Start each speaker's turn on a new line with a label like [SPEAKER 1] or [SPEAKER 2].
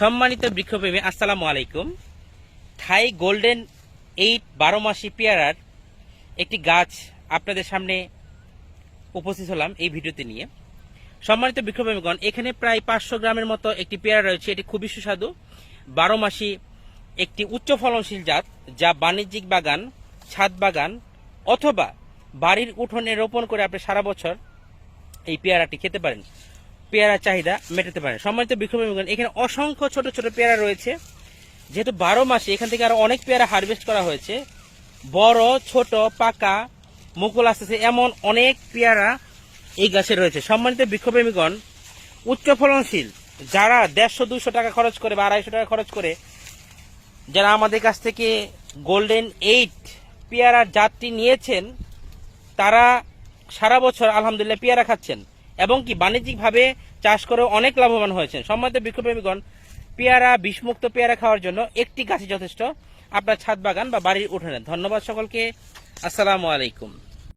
[SPEAKER 1] সম্মানিত বৃক্ষপ্রেমী, আসসালামু আলাইকুম। থাই গোল্ডেন এইট বারো মাসি পেয়ারার একটি গাছ আপনাদের সামনে উপস্থিত হলাম এই ভিডিওতে নিয়ে। সম্মানিত বৃক্ষপ্রেমীগণ, এখানে প্রায় পাঁচশো গ্রামের মতো একটি পেয়ারা রয়েছে। এটি খুবই সুস্বাদু। বারো মাসি একটি উচ্চ ফলনশীল জাত, যা বাণিজ্যিক বাগান, ছাদ বাগান অথবা বাড়ির উঠোনে রোপণ করে আপনি সারা বছর এই পেয়ারাটি খেতে পারেন। পেয়ারার চাহিদা মেটাতে পারেন সম্মানিত বৃক্ষপ্রেমীগণ এখানে অসংখ্য ছোট ছোট পেয়ারা রয়েছে। যেহেতু বারো মাসে এখান থেকে আরও অনেক পেয়ারা হারভেস্ট করা হয়েছে। বড়, ছোট, পাকা, মুকুল আসতেছে, এমন অনেক পেয়ারা এই গাছে রয়েছে। সম্মানিত বৃক্ষপ্রেমীগণ উচ্চ ফলনশীল, যারা দেড়শো দুশো টাকা খরচ করে বা আড়াইশো টাকা খরচ করে, যারা আমাদের কাছ থেকে গোল্ডেন এইট পেয়ারার জাতটি নিয়েছেন, তারা সারা বছর আলহামদুলিল্লাহ পেয়ারা খাচ্ছেন। এবং কি বাণিজ্যিকভাবে চাষ করে অনেক লাভবান হয়েছেন। সম্মানিত বৃক্ষপ্রেমীগণ পেয়ারা, বিষমুক্ত পেয়ারা খাওয়ার জন্য একটি গাছই যথেষ্ট। আপনার ছাদ বাগান বা বাড়ির উঠোনে। ধন্যবাদ সকলকে। আসসালামু আলাইকুম।